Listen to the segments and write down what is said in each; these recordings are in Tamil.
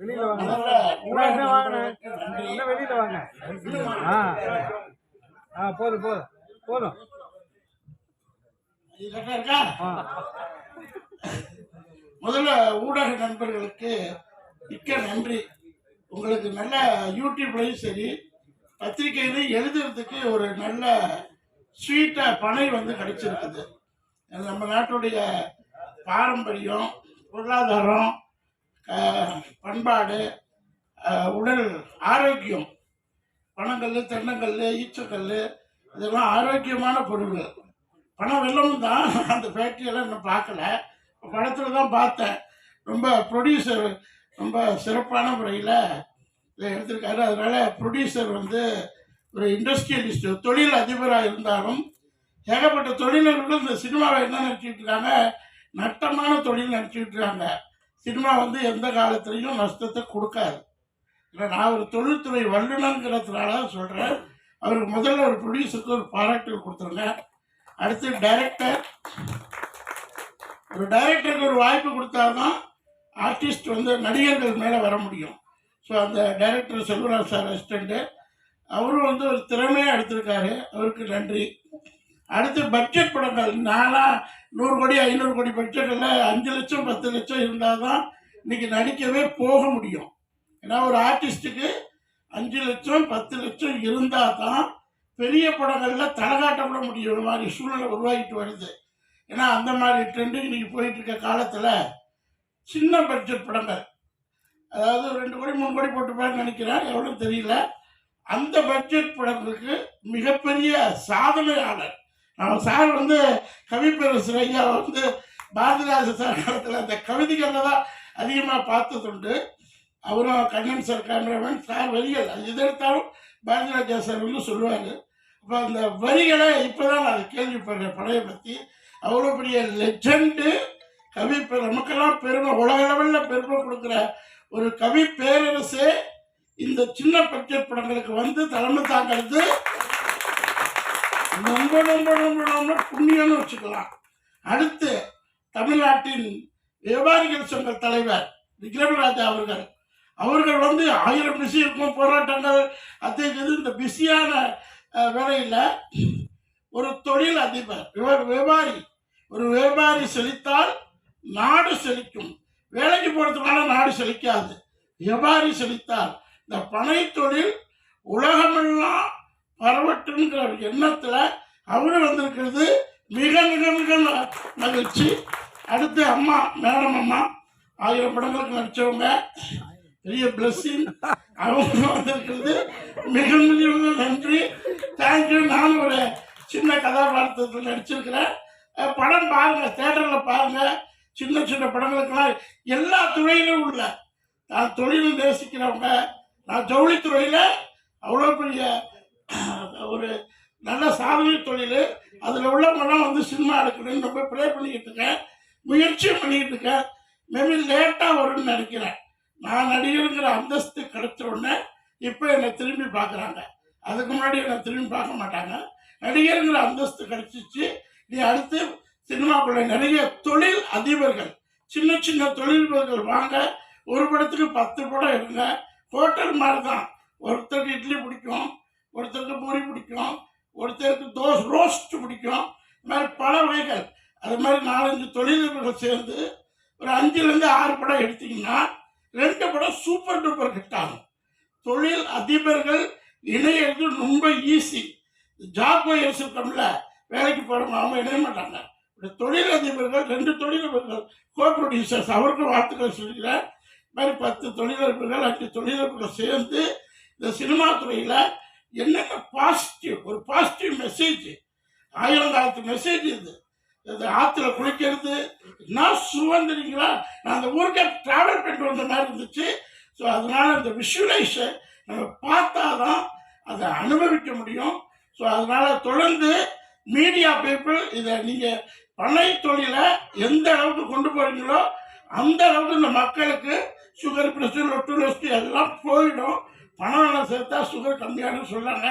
வெளியில வாங்க. என்ன நன்றி என்ன வெளியில வாங்க. ஆ. ஆ. போதும் போதும். போதும். முதல்ல ஊடக நண்பர்களுக்கு மிக்க நன்றி. உங்களுக்கு நல்ல யூடியூப்லையும் சரி பத்திரிக்கையிலையும் எழுதுறதுக்கு ஒரு நல்ல ஸ்வீட்டாக பனை வந்து கிடைச்சிருக்குது. நம்ம நாட்டுடைய பாரம்பரியம் பொருளாதாரம் பண்பாடு உடல் ஆரோக்கியம் பனங்கல் தென்னங்கல் ஈச்சக்கல் இதெல்லாம் ஆரோக்கியமான பொருள்கள். பணம் வெள்ளமும் தான். அந்த ஃபேக்ட்ரியெல்லாம் இன்னும் பார்க்கல. படத்தில் தான் பார்த்தேன். ரொம்ப ப்ரொடியூசர் ரொம்ப சிறப்பான முறையில் இதை எடுத்திருக்காரு. அதனால் ப்ரொடியூசர் வந்து ஒரு இண்டஸ்ட்ரியலிஸ்ட் தொழில் அதிபராக இருந்தாலும் ஏகப்பட்ட தொழிலர்களும் இந்த சினிமாவை என்ன நினச்சிட்டு இருக்காங்க? நட்டமான தொழில் நினச்சிட்டு இருக்காங்க. சினிமா வந்து எந்த காலத்துலேயும் நஷ்டத்தை கொடுக்காது. இல்லை நான் ஒரு தொழில்துறை வல்லுநங்கிறதுனால சொல்கிறேன் அவருக்கு முதல்ல ஒரு ப்ரொடியூசருக்கு ஒரு பாராட்டுகள் கொடுத்துருங்க. அடுத்து டைரக்டர் ஒரு டைரக்டருக்கு ஒரு வாய்ப்பு கொடுத்தாதான் ஆர்டிஸ்ட் வந்து நடிகர்கள் மேலே வர முடியும். ஸோ அந்த டைரக்டர் செல்வராஜ் சார் அசிஸ்டண்ட்டு அவரும் வந்து ஒரு திறமையாக எடுத்திருக்காரு. அவருக்கு நன்றி. அடுத்து பட்ஜெட் படங்கள். நானாக நூறு கோடி ஐநூறு கோடி பட்ஜெட்டில் அஞ்சு லட்சம் பத்து லட்சம் இருந்தால் தான் இன்னைக்கு நடிக்கவே போக முடியும். ஏன்னா ஒரு ஆர்டிஸ்ட்டுக்கு அஞ்சு லட்சம் பத்து லட்சம் இருந்தால் தான் பெரிய படங்களில் தலகாட்டப்பட முடியும். ஒரு மாதிரி சூழ்நிலை உருவாகிட்டு வருது. ஏன்னா அந்த மாதிரி ட்ரெண்டு இன்னைக்கு போயிட்டு இருக்க காலத்தில் சின்ன பட்ஜெட் படங்கள் அதாவது ரெண்டு கோடி மூணு கோடி போட்டுப்பான்னு நினைக்கிறேன். எவ்வளோ தெரியல. அந்த பட்ஜெட் படங்களுக்கு மிகப்பெரிய சாதனையாளர் சார் வந்து கவிப்பேரசர் ஐயா வந்து பாரதிராஜ சார் காலத்தில் அந்த கவிதைகளில் தான் அதிகமாக பார்த்ததுண்டு. அவரும் கண்ணன் சார் கேமராமேன் சார் வரிகள் அது எது எடுத்தாலும் பாரதிராஜா சார் வந்து சொல்லுவாங்க அப்போ அந்த வரிகளை இப்போ தான் நான் கேள்விப்படுறேன் படையை பற்றி அவ்வளோ பெரிய லெஜெண்டு கவி நமக்கெல்லாம் பெருமை உலக லெவலில் பெருமை கொடுக்குற ஒரு கவி பேரரசே இந்த சின்ன பட்ஜெட் படங்களுக்கு வந்து தலைமை தாங்கிறது ரொம்ப ரொம்ப ரொம்ப ரொம்ப புண்ணியம்னு வச்சுக்கலாம். அடுத்து தமிழ்நாட்டின் வியாபாரிகள் சங்க தலைவர் விக்ரமராஜா அவர்கள். அவர்கள் வந்து ஆயிரம் பிஸி இருக்கும் போராட்டங்கள் அது இது இந்த பிஸியான வேலையில் ஒரு தொழில் அதிபர் வியாபாரி. ஒரு வியாபாரி செழித்தால் நாடு செழிக்கும். வேலைக்கு போகிறதுனால நாடு செழிக்காது. வியாபாரி செழித்தால். இந்த பனை தொழில் உலகமெல்லாம் பரவட்டுங்கிற ஒரு எண்ணத்தில் அவரு வந்திருக்கிறது மிக மிக மிக மகிழ்ச்சி. அடுத்து அம்மா மேடம் அம்மா ஆயிரம் படங்களுக்கு நடித்தவங்க பெரிய பிளஸ்ஸிங் அவங்க வந்திருக்கிறது. மிக மிக மிக நன்றி. தேங்க்யூ நானும் ஒரு சின்ன கதாபாத்திரத்தில் நடிச்சிருக்கிறேன். படம் பாருங்க தேட்டரில் பாருங்க. சின்ன சின்ன படங்களுக்கெல்லாம் எல்லா துறையிலும் உள்ள நான் தொழிலும் நேசிக்கிறவங்க. நான் ஜவுளித்துறையில் அவ்வளோ பெரிய ஒரு நல்ல சாதனை தொழில். அதில் உள்ளவங்கலாம் வந்து சினிமா எடுக்கணும்னு ரொம்ப ப்ரே பண்ணிக்கிட்டு இருக்கேன். முயற்சியும் பண்ணிக்கிட்டு இருக்கேன். மேபி லேட்டாக வரும்னு நினைக்கிறேன். நான் நடிகருங்கிற அந்தஸ்து கிடைச்ச உடனே இப்போ என்னை திரும்பி பார்க்குறாங்க. அதுக்கு முன்னாடி என்னை திரும்பி பார்க்க மாட்டாங்க. நடிகருங்கிற அந்தஸ்து கிடைச்சிச்சு. நீ அடுத்து சினிமாக்குள்ள நிறைய தொழில் அதிபர்கள் சின்ன சின்ன தொழிலதிபர்கள் வாங்க. ஒரு படத்துக்கு பத்து படம் இருங்க ஹோட்டல் மாதிரி தான் ஒருத்தருக்கு இட்லி பிடிக்கும். ஒருத்தருக்கு பூரி பிடிக்கும் ஒருத்தருக்கு தோஸ் ரோஸ்ட் பிடிக்கும். இது மாதிரி பல வகைகள். அது மாதிரி நாலஞ்சு தொழிலதிபர்கள் சேர்ந்து ஒரு அஞ்சுலேருந்து ஆறு படம் எடுத்தீங்கன்னா ரெண்டு படம் சூப்பர் டூப்பர் ஹிட் ஆகும். தொழில் அதிபர்கள் இணையிறது ரொம்ப ஈஸி ஜாப் ஒயர்ஸ் இருக்கோம்ல வேலைக்கு போகிறவங்க அவங்க இணைய மாட்டாங்க. இந்த தொழிலதிபர்கள் ரெண்டு தொழிலதிபர்கள் கோ ப்ரொடியூசர்ஸ் அவருக்கும் வாழ்த்துக்கள் சொல்லிக்கிறேன். இது மாதிரி பத்து தொழிலதிபர்கள் அஞ்சு தொழிலதிபர்கள் சேர்ந்து இந்த சினிமா துறையில் என்னென்ன பாசிட்டிவ் ஒரு பாசிட்டிவ் மெசேஜ் ஆயிரம் காலத்து மெசேஜ் இது. இந்த ஆற்றுல குளிக்கிறது. நான் சுதந்திரிங்களா? நான் அந்த ஊருக்கே ட்ராவல் பண்ணிட்டு வந்த மாதிரி இருந்துச்சு. ஸோ அதனால இந்த விஷுவலைஸை நம்ம பார்த்தா தான் அதை அனுபவிக்க முடியும். ஸோ அதனால் தொடர்ந்து மீடியா பீப்புள் இதை நீங்கள் பனை தொழிலை எந்த அளவுக்கு கொண்டு போகிறீங்களோ அந்த அளவுக்கு இந்த மக்களுக்கு சுகர் ப்ரெஷர் லொட்டு அதெல்லாம் எல்லாம் போயிடும். பணம் சேர்த்தா சுகர் கம்மியாகும் சொன்னாங்க.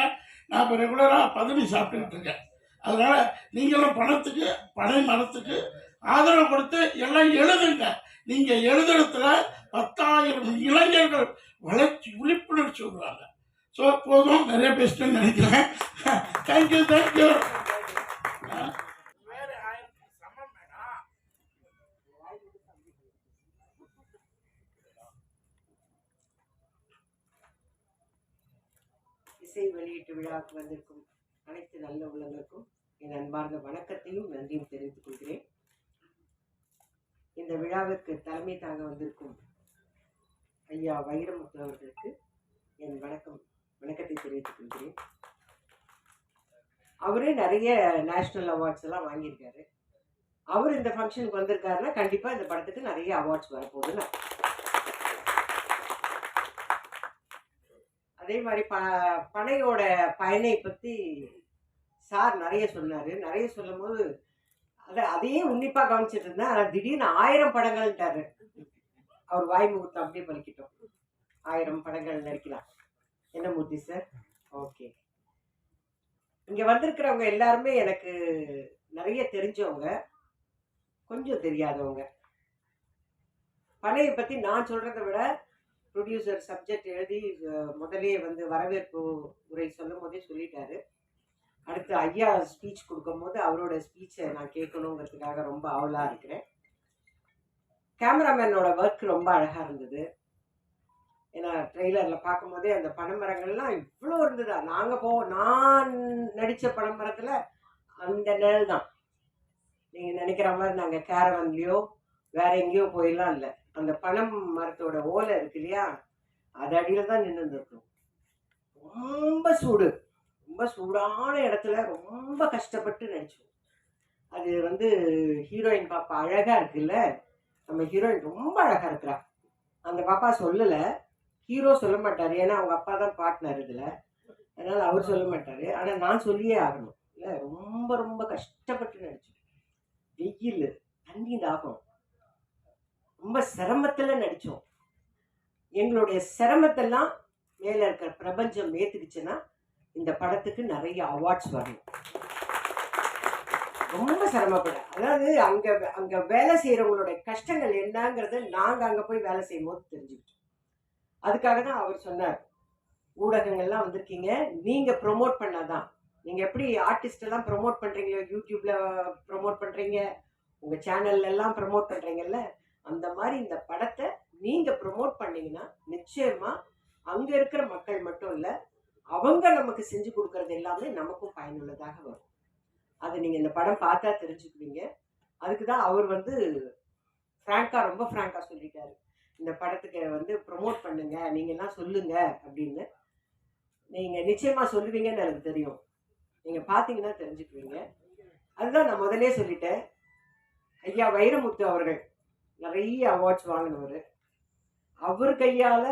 நான் இப்போ ரெகுலராக பதவி சாப்பிட்டுக்கிட்டு இருக்கேன். அதனால் நீங்களும் பணத்துக்கு பனை மரத்துக்கு ஆதரவு கொடுத்து எல்லாம் எழுதுங்க. நீங்கள் எழுதுறதுல பத்தாயிரம் இளைஞர்கள் வளர்ச்சி விழிப்புணர்ச்சி விடுவாங்க ஸோ போதும். நிறைய பேசிட்டேன்னு நினைக்கிறேன். தேங்க்யூ தேங்க்யூ இசை வெளியீட்டு விழாவுக்கு வந்திருக்கும் அனைத்து நல்ல உள்ளங்களுக்கும் என் அன்பார்ந்த வணக்கத்தையும் நன்றியும் தெரிவித்துக் கொள்கிறேன். இந்த விழாவிற்கு தலைமை தாங்க வந்திருக்கும் ஐயா வைரமுத்து அவர்களுக்கு என் வணக்கம் வணக்கத்தை தெரிவித்துக் கொள்கிறேன். அவரே நிறைய நேஷ்னல் அவார்ட்ஸ் எல்லாம் வாங்கியிருக்காரு. அவர் இந்த ஃபங்க்ஷனுக்கு வந்திருக்காருன்னா கண்டிப்பாக இந்த படத்துக்கு நிறைய அவார்ட்ஸ் வரப்போகுதுன்னு அதே மாதிரி ப பனையோட பயனை பற்றி சார் நிறைய சொன்னார். நிறைய சொல்லும் போது அதை அதையே உன்னிப்பாக கவனிச்சிட்டு இருந்தேன். ஆனால் திடீர்னு ஆயிரம் படங்கள்ட்டாரு அவர் வாய் முகூர்த்தம் அப்படியே பலிக்கிட்டோம். ஆயிரம் படங்கள் நடிக்கலாம். என்ன மூர்த்தி சார்? ஓகே. இங்கே வந்திருக்கிறவங்க எல்லாருமே எனக்கு நிறைய தெரிஞ்சவங்க. கொஞ்சம் தெரியாதவங்க. பனையை பற்றி நான் சொல்கிறத விட ப்ரொடியூசர் சப்ஜெக்ட் எழுதி முதலே வந்து வரவேற்பு உரை சொல்லும் போதே சொல்லிட்டாரு. அடுத்து ஐயா ஸ்பீச் கொடுக்கும்போது அவரோட ஸ்பீச்சை நான் கேட்கணுங்கிறதுக்காக ரொம்ப ஆவலாக இருக்கிறேன். கேமராமேனோட ஒர்க் ரொம்ப அழகாக இருந்தது. ஏன்னா ட்ரெய்லரில் பார்க்கும்போதே அந்த பனைமரங்கள்லாம் இவ்வளோ இருந்ததா? நாங்கள் போ நான் நடித்த பனைமரத்தில் அந்த நிழல் தான். நீங்கள் நினைக்கிற மாதிரி நாங்கள் கேரவன்லேயோ வேற எங்கேயோ போயிடலாம் இல்லை. அந்த பனம் மரத்தோட ஓலை இருக்கு இல்லையா? அது அடியில் தான் நின்று இருந்திருக்கும். ரொம்ப சூடு. ரொம்ப சூடான இடத்துல ரொம்ப கஷ்டப்பட்டு நடிச்சோம் அது வந்து ஹீரோயின் பாப்பா அழகாக இருக்குல்ல? நம்ம ஹீரோயின் ரொம்ப அழகாக இருக்கிறா. அந்த பாப்பா சொல்லலை. ஹீரோ சொல்ல மாட்டார். ஏன்னா அவங்க அப்பா தான் பார்ட்னர் இதில். அதனால் அவர் சொல்ல மாட்டார். ஆனால் நான் சொல்லியே ஆகணும். இல்லை ரொம்ப ரொம்ப கஷ்டப்பட்டு நடிச்சோம் வெயில் தண்ணி தாகம். ரொம்ப சிரமத்தில் நடித்தோம் எங்களுடைய சிரமத்தெல்லாம் மேலே இருக்கிற பிரபஞ்சம் ஏற்றுக்குச்சுன்னா இந்த படத்துக்கு நிறைய அவார்ட்ஸ் வரணும். ரொம்ப சிரமப்பட அதாவது அங்கே அங்கே வேலை செய்கிறவங்களுடைய கஷ்டங்கள் என்னங்கிறத நாங்கள் அங்கே போய் வேலை செய்யும் போது தெரிஞ்சுக்கிட்டோம். அதுக்காக தான் அவர் சொன்னார் ஊடகங்கள்லாம் வந்திருக்கீங்க நீங்கள் ப்ரொமோட் பண்ணாதான். நீங்கள் எப்படி ஆர்டிஸ்டெல்லாம் ப்ரொமோட் பண்றீங்களோ யூடியூப்பில் ப்ரொமோட் பண்ணுறீங்க உங்கள் சேனல்ல எல்லாம் ப்ரொமோட் அந்த மாதிரி இந்த படத்தை நீங்க ப்ரொமோட் பண்ணீங்கன்னா நிச்சயமா அங்க இருக்கிற மக்கள் மட்டும் இல்ல அவங்க நமக்கு செஞ்சு கொடுக்கறது எல்லாமே நமக்கும் பயனுள்ளதாக வரும். அதை நீங்க இந்த படம் பார்த்தா தெரிஞ்சுக்குவீங்க. அதுக்கு தான் அவர் வந்து ஃப்ராங்கா ரொம்ப ஃப்ராங்கா சொல்லிட்டாரு. இந்த படத்துக்கு வந்து ப்ரொமோட் பண்ணுங்க நீங்க எல்லாம் சொல்லுங்க அப்படின்னு. நீங்க நிச்சயமா சொல்லுவீங்கன்னு எனக்கு தெரியும். நீங்க பாத்தீங்கன்னா தெரிஞ்சுக்குவீங்க. அதுதான் நான் முதலே சொல்லிட்டேன். ஐயா வைரமுத்து அவர்கள் நிறைய அவார்ட்ஸ் வாங்கினவர். அவர் கையால்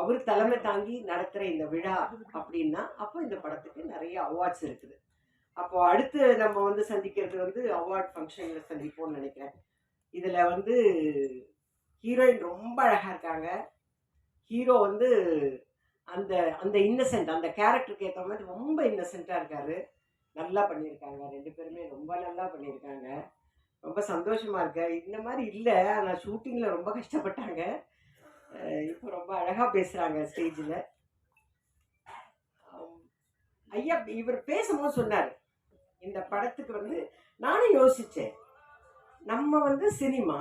அவர் தலைமை தாங்கி நடத்துகிற இந்த விழா அப்படின்னா அப்போ இந்த படத்துக்கு நிறைய அவார்ட்ஸ் இருக்குது. அப்போ அடுத்து நம்ம வந்து சந்திக்கிறது வந்து அவார்ட் ஃபங்க்ஷனில் சந்திப்போம்னு நினைக்கிறேன். இதில் வந்து ஹீரோயின் ரொம்ப அழகாக இருக்காங்க. ஹீரோ வந்து அந்த அந்த இன்னசென்ட் அந்த கேரக்டருக்கு ஏற்ற மாதிரி ரொம்ப இன்னசென்ட்டாக இருக்காரு. நல்லா பண்ணியிருக்காங்க. ரெண்டு பேருமே ரொம்ப நல்லா பண்ணியிருக்காங்க. ரொம்ப சந்தோஷமா இருக்க. இந்த மாதிரி இல்லை. ஆனால் ஷூட்டிங்கில் ரொம்ப கஷ்டப்பட்டாங்க. இப்போ ரொம்ப அழகாக பேசுகிறாங்க ஸ்டேஜில். ஐயா இவர் பேசும்போது சொன்னார். இந்த படத்துக்கு வந்து நானும் யோசித்தேன் நம்ம வந்து சினிமா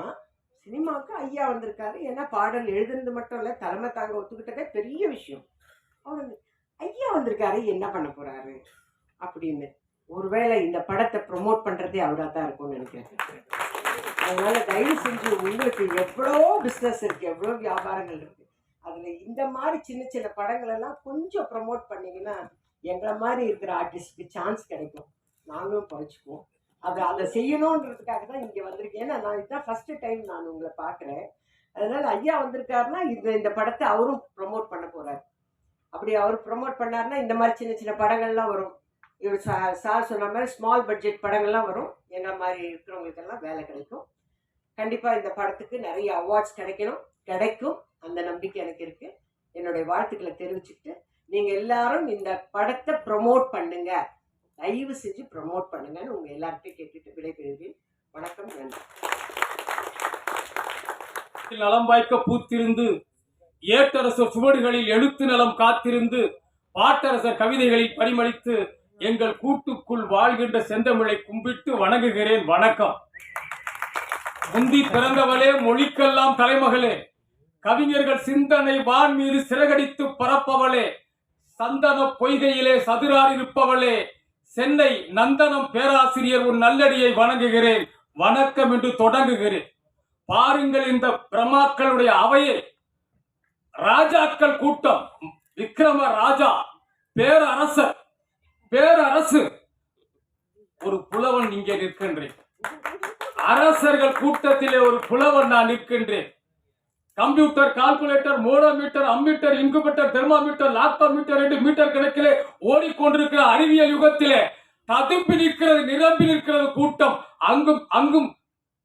சினிமாவுக்கு ஐயா வந்திருக்காரு. ஏன்னா பாடல் எழுதுனது மட்டும் இல்லை தலைமை தாங்க ஒத்துக்கிட்டதே பெரிய விஷயம். அவர் வந்து, ஐயா வந்திருக்காரு என்ன பண்ண போகிறாரு அப்படின்னு. ஒருவேளை இந்த படத்தை ப்ரொமோட் பண்ணுறதே அவராக தான் இருக்கும்னு நினைக்கிறேன். அதனால தயவு செஞ்சு உங்களுக்கு எவ்வளோ பிஸ்னஸ் இருக்குது எவ்வளோ வியாபாரங்கள் இருக்குது அதில் இந்த மாதிரி சின்ன சின்ன படங்களெல்லாம் கொஞ்சம் ப்ரமோட் பண்ணிங்கன்னா எங்களை மாதிரி இருக்கிற ஆர்டிஸ்ட்க்கு சான்ஸ் கிடைக்கும். நாங்களும் பழிச்சுக்குவோம். அது அதை செய்யணுன்றதுக்காக தான் இங்கே வந்திருக்கேன். ஏன்னா நான் இதுதான் ஃபஸ்ட்டு டைம் நான் உங்களை பார்க்குறேன். அதனால் ஐயா வந்திருக்காருன்னா இந்த இந்த படத்தை அவரும் ப்ரொமோட் பண்ண போகிறார் அப்படி அவர் ப்ரொமோட் பண்ணாருன்னா இந்த மாதிரி சின்ன சின்ன படங்கள்லாம் வரும். இவர் சா- சார் சொன்ன மாதிரி ஸ்மால் பட்ஜெட் படங்கள்லாம் வரும். எங்களை மாதிரி இருக்கிறவங்களுக்கெல்லாம் வேலை கிடைக்கும். கண்டிப்பாக இந்த படத்துக்கு நிறைய அவார்ட்ஸ் கிடைக்கணும். கிடைக்கும். அந்த நம்பிக்கை எனக்கு இருக்கு. என்னுடைய வாழ்த்துக்களை தெரிவிச்சுக்கிட்டு நீங்கள் எல்லாரும் இந்த படத்தை ப்ரொமோட் பண்ணுங்க. தயவு செஞ்சு ப்ரொமோட் பண்ணுங்கன்னு உங்கள் எல்லார்கிட்டையும் கேட்டுட்டு விடைபெறுகிறேன் வணக்கம். நன்றி. நலம் வாய்க்க பூத்திருந்து ஏட்டரசர் சுவடுகளில் எழுத்து நலம் காத்திருந்து பாட்டரசர் கவிதைகளில் பரிமளித்து எங்கள் கூட்டுக்குள் வாழ்கின்ற செந்தமிழை கும்பிட்டு வணங்குகிறேன். வணக்கம். முந்தி பிறந்தவளே மொழிக்கெல்லாம் தலைமகளே. கவிஞர்கள் சிந்தனை வான் மீது சிறகடித்து பரப்பவளே. சந்தன பொய்கையிலே சதுரார் இருப்பவளே. சென்னை நந்தனம் பேராசிரியர் உன் நல்லடியை வணங்குகிறேன். வணக்கம் என்று தொடங்குகிறேன். பாருங்கள் இந்த பிரம்மாக்களுடைய அவையை. ராஜாக்கள் கூட்டம். விக்ரம ராஜா பேரரசர். பேரரசு. ஒரு புலவன் இங்கே நிற்கின்றேன். அரசர்கள் கூட்டத்திலே ஒரு புலவன் நான் நிற்கின்றேன். Computer calculator odometer ammeter incubator thermometer lactometer என்று மீட்டர் கணக்கிலே ஓடிக்கொண்டிருக்கிற அறிவியல் யுகத்திலே ததும்பி நிற்கிறது நிரம்பி நிற்கிறது கூட்டம். அங்கும் அங்கும்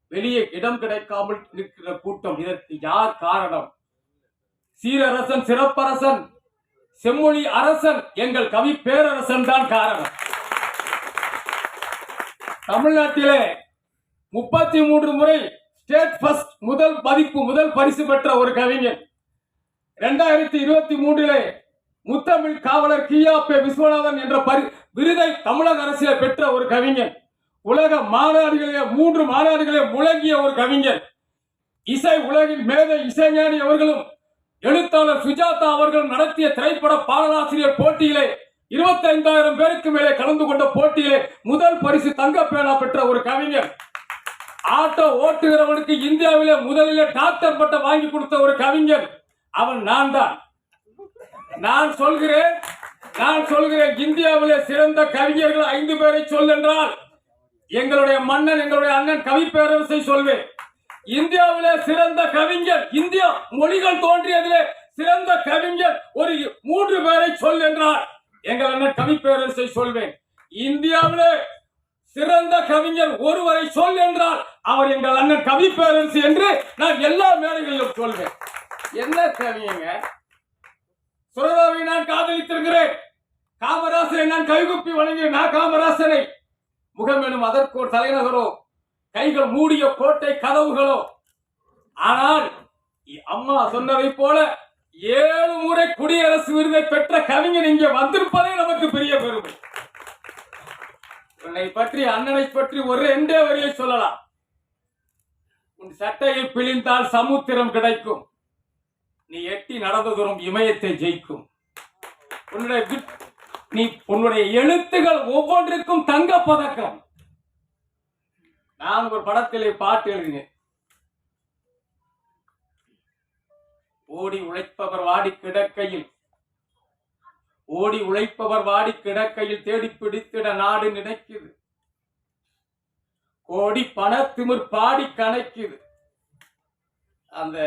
வெளியே இடம் கிடைக்காமல் நிற்கிற கூட்டம். இதற்கு யார் காரணம்? சீரரசன் சிறப்பரசன். செம்மொழி அரசன் எங்கள் கவி பேரரசன் தான் காரணம். தமிழ்நாட்டிலே முப்பத்தி மூன்று முறை ஸ்டேட் ஃபர்ஸ்ட் முதல் பதிப்பு முதல் பரிசு பெற்ற ஒரு கவிஞன். இரண்டாயிரத்தி இருபத்தி மூன்றிலே முத்தமிழ் காவலர் கியாப்பே விஸ்வநாதன் என்ற பரி விருதை தமிழக அரசியல் பெற்ற ஒரு கவிஞன். உலக மாநாடுகளே மூன்று மாநாடுகளே முழங்கிய ஒரு கவிஞன். இசை உலகின் மேதை இசைஞானி அவர்களும் எழுத்தாளர் சுஜாதா அவர்கள் நடத்திய திரைப்பட பாடலாசிரியர் போட்டியிலே இருபத்தி ஐந்தாயிரம் பேருக்கு மேலே கலந்து கொண்ட போட்டியிலே முதல் பரிசு தங்க பேனா பெற்ற ஒரு கவிஞர். ஆட்டோ ஓட்டுகிறவனுக்கு இந்தியாவிலே முதலிலே டாக்டர் பட்டம் வாங்கி கொடுத்த ஒரு கவிஞன் அவன் நான் தான் நான் சொல்கிறேன் நான் சொல்கிறேன் இந்தியாவிலே சிறந்த கவிஞர்கள் ஐந்து பேரை சொல் என்றால் எங்களுடைய மன்னன் எங்களுடைய அண்ணன் கவி பேரரசை சொல்வேன். இந்தியாவிலே சிறந்த கவிஞர் இந்தியா மொழிகள் தோன்றியதிலே சிறந்த கவிஞர் ஒரு மூன்று பேரை சொல் என்றார். எங்கள் அண்ணன் கவி பேரரசை சொல்வேன். இந்தியாவிலே சிறந்த கவிஞர் ஒருவரை சொல் என்றால் அவர் எங்கள் அண்ணன் கவி பேரரசு என்று நான் எல்லா மேடைகளிலும் சொல்வேன். என்ன கவியங்க சுரதாவை நான் காதலித்திருக்கிறேன். காமராசரை நான் கைகுப்பி வணங்கி நான் காமராசனை முகம் எனும் அதற்கு ஒரு தலைநகரோ கைகள் மூடிய கோட்டை கதவுகளோ? ஆனால் அம்மா சொன்னதை போல ஏழு முறை குடியரசு விருதை பெற்ற கவிஞன் இங்கே வந்திருப்பதே நமக்கு பெரிய பெருமை. உன்னை பற்றி அண்ணனை பற்றி ஒரு ரெண்டே வரியை சொல்லலாம். உன் சட்டையை பிழிந்தால் சமுத்திரம் கிடைக்கும். நீ எட்டி நடந்த இமயத்தை ஜெயிக்கும். உன்னுடைய நீ உன்னுடைய எழுத்துகள் ஒவ்வொன்றிற்கும் தங்க பதக்கம். நான் ஒரு படத்திலே பாட்டு எழுதினேன். ஓடி உழைப்பவர் வாடி கிடக்கையில் ஓடி உழைப்பவர் வாடி கிடக்கையில் தேடி பிடித்திட நாடு நினைக்குது. கோடி பணத்திமிர் பாடி கணக்குது. அந்த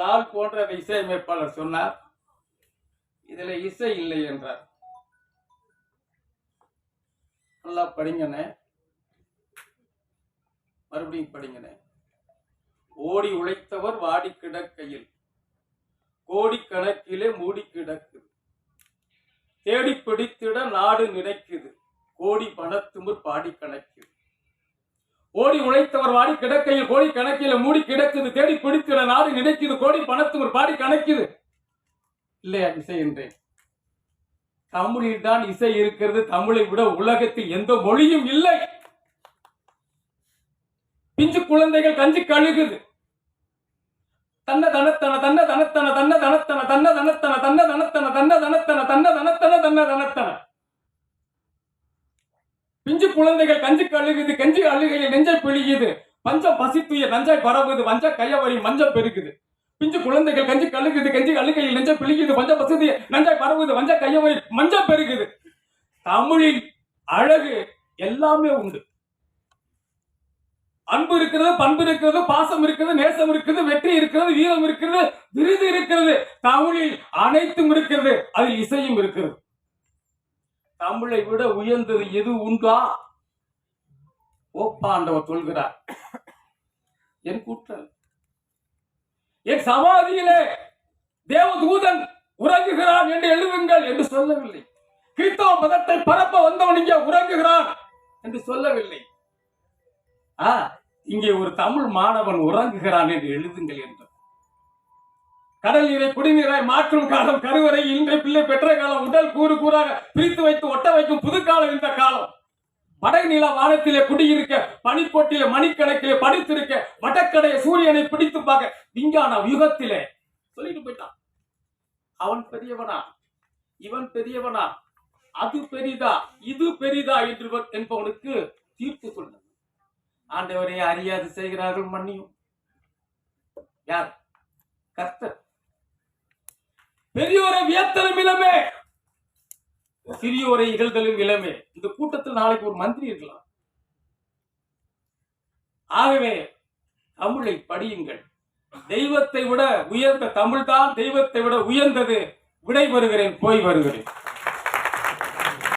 லால் போன்ற அந்த இசையமைப்பாளர் சொன்னார் இதுல இசை இல்லை என்றார். நல்லா படிங்கண்ணே. மறுபடியும் படிங்கண்ணே. ஓடி உழைத்தவர் வாடி கிடக்கையில் கோடிக்கணக்கிலே மூடி கிடக்குது தேடி பிடித்திட நாடு நினைக்குது கோடி பணத்துமுர் பாடி கணக்குது ஓடி உழைத்தவர் வாடி கிடக்கையில் கோடி கணக்கில மூடி கிடக்குது தேடி பிடித்திட நாடு நினைக்குது கோடி பணத்துமுர் பாடி கணக்குது. இல்லையா இசை என்றேன். தமிழில் தான் இசை இருக்கிறது தமிழை விட உலகத்தில் எந்த மொழியும் இல்லை. பிஞ்சு குழந்தைகள் கஞ்சி கழுகுது தன்ன தனத்தன தன்ன தனத்தன தன்ன தனத்தன தன்ன தனத்தன தன்ன தனத்தன தன்ன தனத்தன தன்ன தனத்தன தன்ன தனத்தன பிஞ்சு குழந்தைகள் கஞ்சி கழுகுது கஞ்சி அழுகையில் நெஞ்சை பிழியுது பஞ்சம் பசித்துய நஞ்சை பரவுது வஞ்ச கையவரி மஞ்சள் பெருகுது பிஞ்சு குழந்தைகள் கஞ்சி கழுகுது கஞ்சி அழுகையில் நெஞ்சை பிழியுது பஞ்ச பசித்துய நஞ்சை பரவுது வஞ்ச கையவரி மஞ்சம் பெருகுது தமிழில் அழகு எல்லாமே உண்டு அன்பு இருக்கிறது பண்பு இருக்கிறது பாசம் இருக்கிறது நேசம் இருக்கிறது வெற்றி இருக்கிறது வீரம் இருக்கிறது விருது இருக்கிறது. தமிழில் அனைத்தும் இருக்கிறது. அது இசையும் இருக்கிறது. தமிழை விட உயர்ந்தது எது உண்டா? ஓப்பாண்டவர் சொல்கிறார். என் கூற்றல் என் சமாதியிலே தேவதூதன் உறங்குகிறான் என்று எழுதுங்கள் என்று சொல்லவில்லை. கிறிஸ்தவ மதத்தை பரப்ப வந்தவன் இங்கே உறங்குகிறான் என்று சொல்லவில்லை. ஆ இங்கே ஒரு தமிழ் மாணவன் உறங்குகிறான் என்று எழுதுங்கள் என்று கடல் நீரை குடிநீராய் மாற்றும் காலம் கருவறை இன்றை பிள்ளை பெற்ற காலம் உடல் கூறு கூறாக பிரித்து வைத்து ஒட்ட வைக்கும் புதுக்காலம் இந்த காலம். படை வானத்திலே குடியிருக்க பனிப்பொட்டிலே மணிக்கணக்கிலே படித்திருக்க வடக்கடைய சூரியனை பிடித்து பார்க்க விஞ்ஞான யுகத்திலே சொல்லிட்டு போயிட்டான். அவன் பெரியவனா? இவன் பெரியவனா? அது பெரிதா? இது பெரிதா? என்று என்பவனுக்கு ஆண்டவரை அறியாது செய்கிறார்கள் மன்னியும். யார்? கர்த்தர். பெரியோரை வியத்தலும் இளமே. சிறியோரை இகழ்தலும் இளமே. இந்த கூட்டத்தில் நாளைக்கு ஒரு மந்திரி இருக்கலாம். ஆகவே தமிழை படியுங்கள். தெய்வத்தை விட உயர்ந்த தமிழ்தான் தெய்வத்தை விட உயர்ந்தது. விடை வருகிறேன் போய் வருகிறேன்.